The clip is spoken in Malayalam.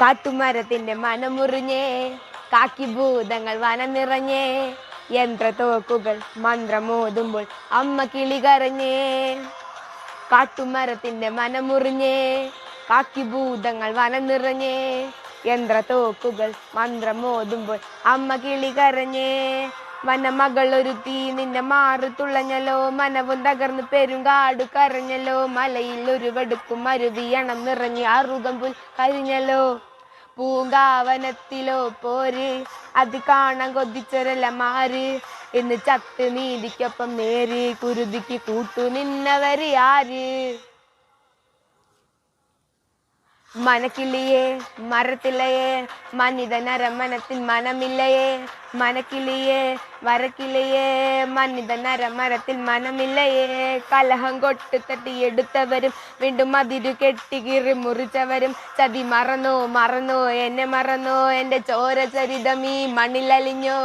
കാട്ടുമരത്തിന്റെ മനമുറിഞ്ഞേ കാക്കി ഭൂതങ്ങൾ വനം നിറഞ്ഞേ യന്ത്രത്തോക്കുകൾ മന്ത്രമോതുമ്പോൾ അമ്മ കിളി കരഞ്ഞേ. കാട്ടുമരത്തിന്റെ മനമുറിഞ്ഞേ കാക്കി ഭൂതങ്ങൾ വനം നിറഞ്ഞേ യന്ത്രത്തോക്കുകൾ മന്ത്രമോതുമ്പോൾ അമ്മ കിളി കരഞ്ഞേ. ഒരുത്തി നിന്റെ മാറു തുളഞ്ഞല്ലോ. മനവും തകർന്ന് കാടു കരഞ്ഞല്ലോ. മലയിൽ ഒരു വെടുക്കും അരുവി അണം നിറഞ്ഞ് അറുകം പുൽ കരിഞ്ഞല്ലോ. പൂങ്കാവനത്തിലോ പോര്. അത് കാണാൻ കൊതിച്ചൊരല്ല മാര് ഇന്ന് ചത്ത് നീതിക്കൊപ്പം നേര്. കുരുതിക്ക് കൂട്ടു നിന്നവര് ആര്? മനക്കിളിയേ മരത്തിലയേ മനിത നരമനത്തിൽ മനമില്ലയേ. മനക്കിളിയേ മരക്കിളിയേ മനിത നരമരത്തിൽ മനമില്ലയേ. കലഹം കൊട്ടിത്തട്ടി എടുത്തവരും വീണ്ടും അതിരു കെട്ടി കീറി മുറിച്ചവരും. ചതി മറന്നോ മറന്നോ എന്നെ മറന്നോ എന്റെ ചോര ചരിതം ഈ മണ്ണിലലിഞ്ഞോ.